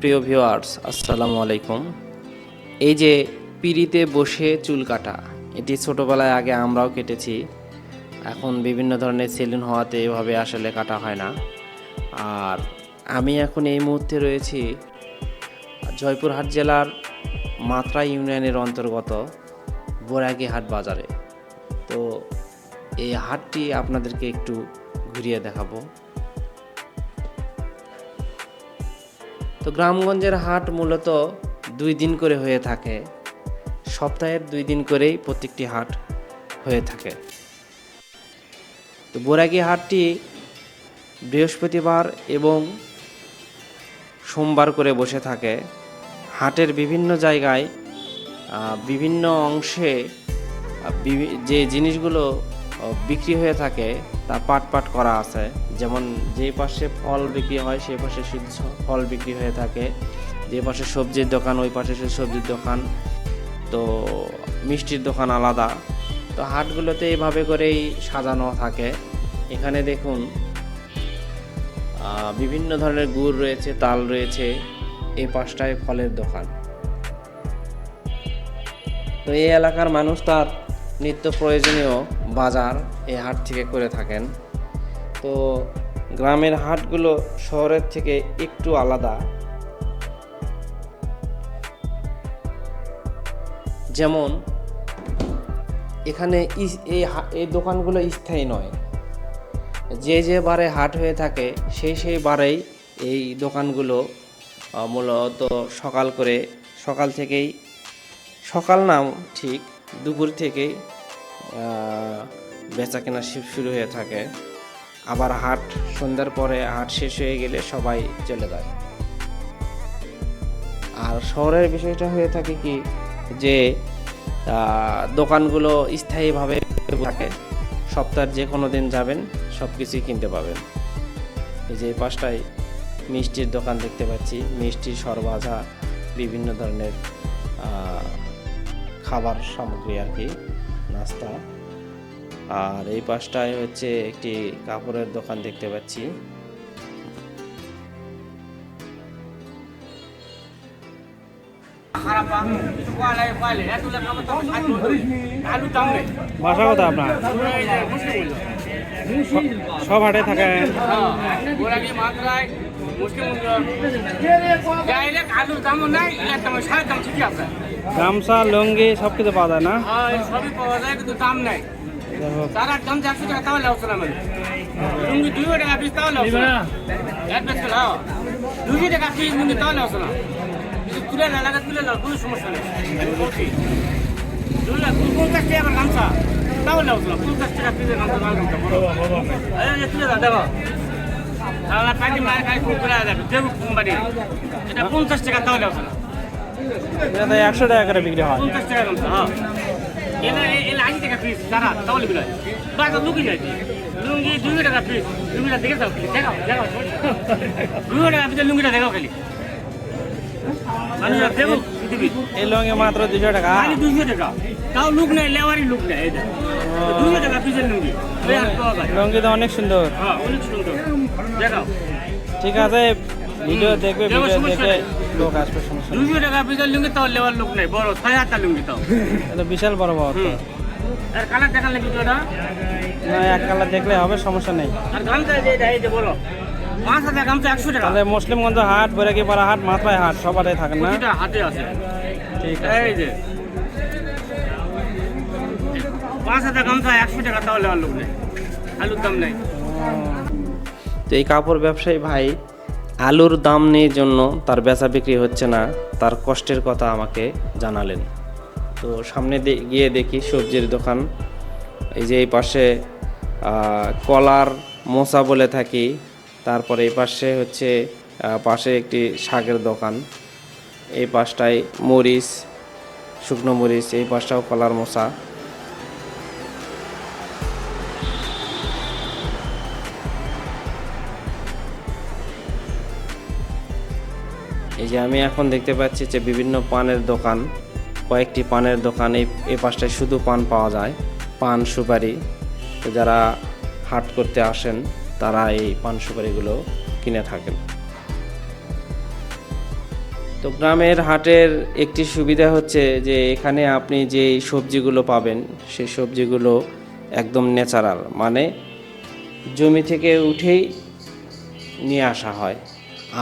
প্রিয় ভিউয়ার্স আসসালামু আলাইকুম। এই যে পিড়িতে বসে চুল কাটা, এটি ছোটোবেলায় আগে আমরাও কেটেছি। এখন বিভিন্ন ধরনের সেলুন হওয়াতে এভাবে আসলে কাটা হয় না। আর আমি এখন এই মুহূর্তে রয়েছি জয়পুরহাট জেলার মাত্রা ইউনিয়নের অন্তর্গত বোরাগি হাট বাজারে। তো এই হাটটি আপনাদেরকে একটু ঘুরিয়ে দেখাবো। তো গ্রামগঞ্জের হাট মূলত দুই দিন করে হয়ে থাকে। সপ্তাহের দুই দিন করেই প্রত্যেকটি হাট হয়ে থাকে। তো বোরাগি হাটটি বৃহস্পতিবার এবং সোমবার করে বসে থাকে। হাটের বিভিন্ন জায়গায় বিভিন্ন অংশে যে জিনিসগুলো বিক্রি হয়ে থাকে তা পাট পাট করা আছে। যেমন যে পাশে ফল বিক্রি হয় সেই পাশে ফল বিক্রি হয়ে থাকে। যে পাশে সবজির দোকান, ওই পাশে শুধু সবজির দোকান। তো মিষ্টির দোকান আলাদা। তো হাটগুলোতে এইভাবে করেই সাজানো থাকে। এখানে দেখুন বিভিন্ন ধরনের গুড় রয়েছে, তাল রয়েছে এই পাশটায় ফলের দোকান। তো এই এলাকার মানুষ তার নিত্য প্রয়োজনীয় বাজার এই হাট থেকে করে থাকেন। তো গ্রামের হাটগুলো শহরের থেকে একটু আলাদা। যেমন, এখানে এই দোকানগুলো স্থায়ী নয়। যে যে বারে হাট হয়ে থাকে, সেই সেই বারেই এই দোকানগুলো মূলত সকাল করে, সকাল থেকেই, সকাল নাম ঠিক দুপুর থেকেই বেচা কেনা শুরু হয়ে থাকে। আবার হাট, সন্ধ্যার পরে হাট শেষ হয়ে গেলে সবাই চলে যায়। আর শহরের বিষয়টা হয়ে থাকে কি, যে দোকানগুলো স্থায়ীভাবে থাকে। সপ্তাহের যে কোনো দিন যাবেন সব কিছুই কিনতে পাবেন। এই যে পাশটায় মিষ্টির দোকান দেখতে পাচ্ছি। মিষ্টি সরভাজা বিভিন্ন ধরনের খাবার সামগ্রী আর কি নাস্তা। আর এই পাশটায় হচ্ছে একটি কাপড়ের দোকান দেখতে পাচ্ছি। বাসা কথা আপনার? সব হাটে থাকে। আলুর দামও নাই দাম সাড়ে দাম ঠিকই আছে। গামছা লুঙ্গি সব কিছু পাওয়া যায় না? হ্যাঁ, সবই পাওয়া যায় কিন্তু দাম নাই। তার দাম চারশো টাকা তাহলে হচ্ছে না মানে। লুঙ্গি দুশো টাকা পিস তাহলে না। এক পিস দুশো টাকা পিস লুঙ্গি তাহলে না। কিন্তু তুলে না লাগে তুলে না কোনো সমস্যা নেই। তুলে পঞ্চাশ টাকা আমার গামছা তাহলে হচ্ছে না। পঞ্চাশ টাকা পিসের গামছা লাল গামছা তুলে না দেখো। তাহলে করে যাবে দেবো কোম্পানি এটা পঞ্চাশ টাকা তাহলে হচ্ছে না। এটা একশো টাকা করে বিক্রি হয়। হ্যাঁ। লুঙ্গি দুশো টাকা পিস লুঙ্গিটা দেখে যাও দেখাও দেখাও। দুশো টাকা পিসের লুঙ্গিটা দেখাও খালি। মানুষ দেবো পৃথিবী এই লুঙ্গি মাত্র দুশো টাকা। দুশো টাকা। তাও লুক নেই লেওয়ারি লুক নেই দুশো টাকা পিসের লুঙ্গি। লুঙ্গি তো অনেক সুন্দর। হ্যাঁ অনেক সুন্দর। দেখাও। ঠিক আছে ভিডিও দেখবে দেখো, ভিডিও দেখে। লোক আসবে সমস্যা নেই। টাকা পিসের লুঙ্গি তাও লেওয়ার লুক নেই বড় ছয় হাজারটা লুঙ্গি তাও এটা বিশাল বড় বড় তো। হুম আর কালার দেখান লাগি তো এটা না এক কালার দেখলে হবে সমস্যা নেই। আর গামছা যে এটা এই যে বলো পাঁচ হাজার গামছা একশো টাকা। তাহলে মুসলিমগঞ্জ হাট বৈরাগী পাড়া হাট মাত্রায় হাট সব হাটে থাকেন না? প্রতিটা হাতে আছে। ঠিক আছে। এই যে। পাঁচ হাজার গামছা একশো টাকা তাহলে আর লোক নেই। আলুর দাম নেই। তো এই কাপড় ব্যবসায়ী ভাই আলুর দাম নেই জন্য তার বেচা বিক্রি হচ্ছে না, তার কষ্টের কথা আমাকে জানালেন। তো সামনে গিয়ে দেখি সবজির দোকান। এই যে এই পাশে কলার মোচা বলে থাকি। তারপরে এই পাশে হচ্ছে পাশে একটি শাকের দোকান। এই পাশটায় মরিচ, শুকনো মরিচ, এই পাশটাও কলার মোচা। এই যে আমি এখন দেখতে পাচ্ছি যে বিভিন্ন পানের দোকান, কয়েকটি পানের দোকান এই এই পাশটায় শুধু পান পাওয়া যায়। পান সুপারি, তো যারা হাট করতে আসেন, তারা এই পান সুপারিগুলো কিনে থাকেন। তো গ্রামের হাটের একটি সুবিধা হচ্ছে যে এখানে আপনি যে সবজিগুলো পাবেন, সেই সবজিগুলো একদম ন্যাচারাল মানে জমি থেকে উঠেই নিয়ে আসা হয়।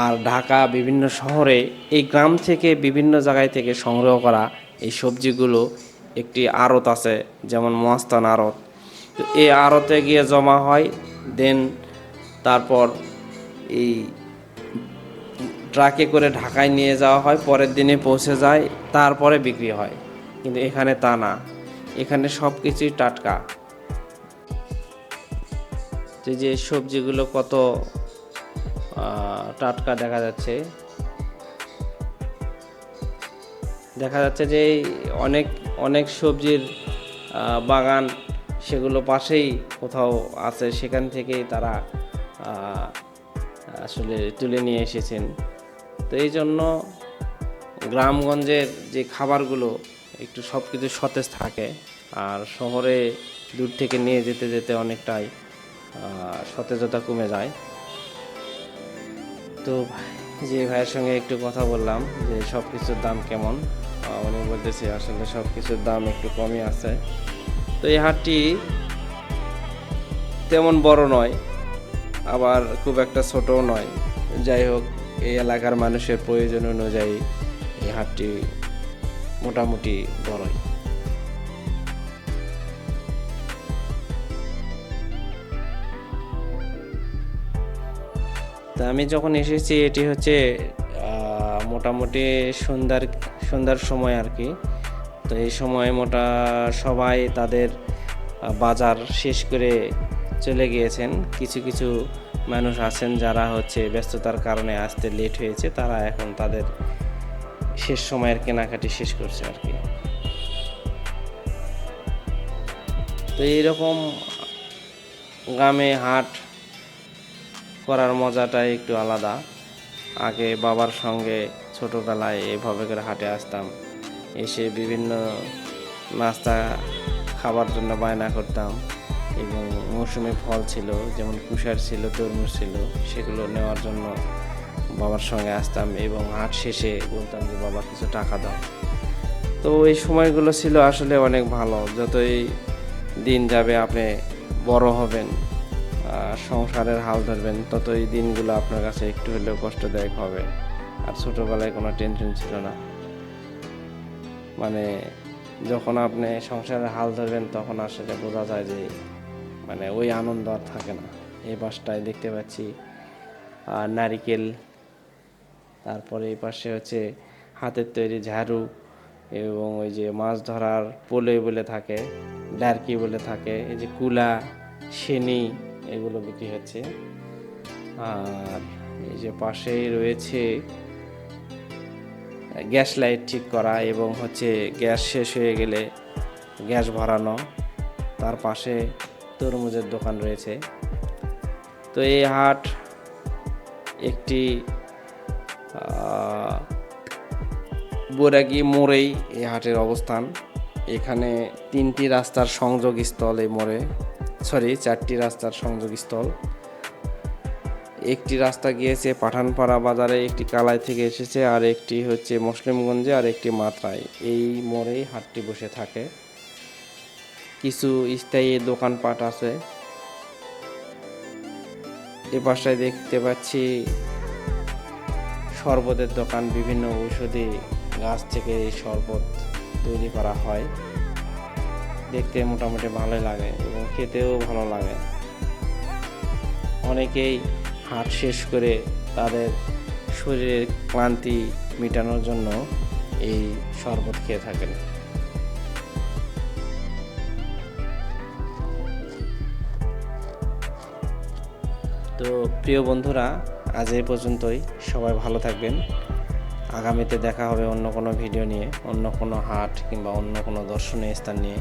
আর ঢাকা বিভিন্ন শহরে এই গ্রাম থেকে বিভিন্ন জায়গায় থেকে সংগ্রহ করা এই সবজিগুলো একটি আড়ত আছে, যেমন মস্তান আড়ত। তো এই আড়তে গিয়ে জমা হয় দেন তারপর এই ট্রাকে করে ঢাকায় নিয়ে যাওয়া হয়, পরের দিনে পৌঁছে যায়, তারপরে বিক্রি হয়। কিন্তু এখানে তা না। এখানে সব কিছুই টাটকা যে সবজিগুলো কত টাটকা দেখা যাচ্ছে। দেখা যাচ্ছে যে অনেক অনেক সবজির বাগান সেগুলো পাশেই কোথাও আছে, সেখান থেকেই তারা আসলে তুলে নিয়ে এসেছেন। তো এই জন্য গ্রামগঞ্জের যে খাবারগুলো একটু সব কিছু সতেজ থাকে, আর শহরে দূর থেকে নিয়ে যেতে যেতে অনেকটাই সতেজতা কমে যায়। তো যে ভাইয়ের সঙ্গে একটু কথা বললাম যে সব কিছুর দাম কেমন উনি বলতেছে আসলে সব কিছুর দাম একটু কমই আছে। তো এই হাটটি তেমন বড় নয়, আবার খুব একটা ছোটও নয়। যাই হোক, এই এলাকার মানুষের প্রয়োজন অনুযায়ী এই হাটটি মোটামুটি বড়ই। তা আমি যখন এসেছি, এটি হচ্ছে মোটামুটি সন্ধ্যার সন্ধ্যার সময় আর কি। তো এই সময় মোটা সবাই তাদের বাজার শেষ করে চলে গিয়েছেন। কিছু কিছু মানুষ আছেন যারা হচ্ছে ব্যস্ততার কারণে আসতে লেট হয়েছে, তারা এখন তাদের শেষ সময়ের কেনাকাটি শেষ করছে আর কি। তো এইরকম গ্রামে হাট করার মজাটাই একটু আলাদা। আগে বাবার সঙ্গে ছোটোবেলায় এভাবে করে হাটে আসতাম। এসে বিভিন্ন নাস্তা খাবার জন্য বায়না করতাম এবং মৌসুমি ফল ছিল, যেমন কুশার ছিল, তরমুজ ছিল, সেগুলো নেওয়ার জন্য বাবার সঙ্গে আসতাম এবং হাট শেষে বলতাম যে, বাবা, কিছু টাকা দাও। তো এই সময়গুলো ছিল আসলে অনেক ভালো। যতই দিন যাবে আপনি বড় হবেন সংসারের হাল ধরবেন, ততই দিনগুলো আপনার কাছে একটু হলেও কষ্টদায়ক হবে। আর ছোটোবেলায় কোনো টেনশন ছিল না। মানে যখন আপনি সংসারের হাল ধরবেন, তখন আসলে বোঝা যায় যে মানে ওই আনন্দ আর থাকে না। এই পাশটায় দেখতে পাচ্ছি আর নারিকেল, তারপরে এই পাশে হচ্ছে হাতের তৈরি ঝাড়ু এবং ওই যে মাছ ধরার পোলে বলে থাকে, ডারকি বলে থাকে, এই যে কুলা, সেনি এগুলো বিক্রি হচ্ছে। আর এই যে পাশেই রয়েছে গ্যাস লাইট ঠিক করা এবং হচ্ছে গ্যাস শেষ হয়ে গেলে গ্যাস ভরানো। তার পাশে তরমুজের দোকান রয়েছে। তো এই হাট একটি বৈরাগী মোড়েই এই হাটের অবস্থান। এখানে তিনটি রাস্তার সংযোগস্থল এই মোড়ে। সরি, চারটি রাস্তার সংযোগস্থল। একটি রাস্তা গিয়েছে পাঠানপাড়া বাজারে, একটি কালাই থেকে এসেছে, আর একটি হচ্ছে মুসলিমগঞ্জে, আর একটি মাত্রায়। এই মোড়েই হাটটি বসে থাকে। কিছু স্থায়ী দোকানপাট আছে। এ পাশটায় দেখতে পাচ্ছি শরবতের দোকান। বিভিন্ন ঔষধি গাছ থেকে এই শরবত তৈরি করা হয়। দেখতে মোটামুটি ভালোই লাগে এবং খেতেও ভালো লাগে। অনেকেই হাট শেষ করে তাদের শরীরের ক্লান্তি মেটানোর জন্য এই শরবত খেয়ে থাকেন। তো প্রিয় বন্ধুরা, আজ এই পর্যন্তই। সবাই ভালো থাকবেন। আগামীতে দেখা হবে অন্য কোনো ভিডিও নিয়ে, অন্য কোনো হাট কিংবা অন্য কোনো দর্শনীয় স্থান নিয়ে।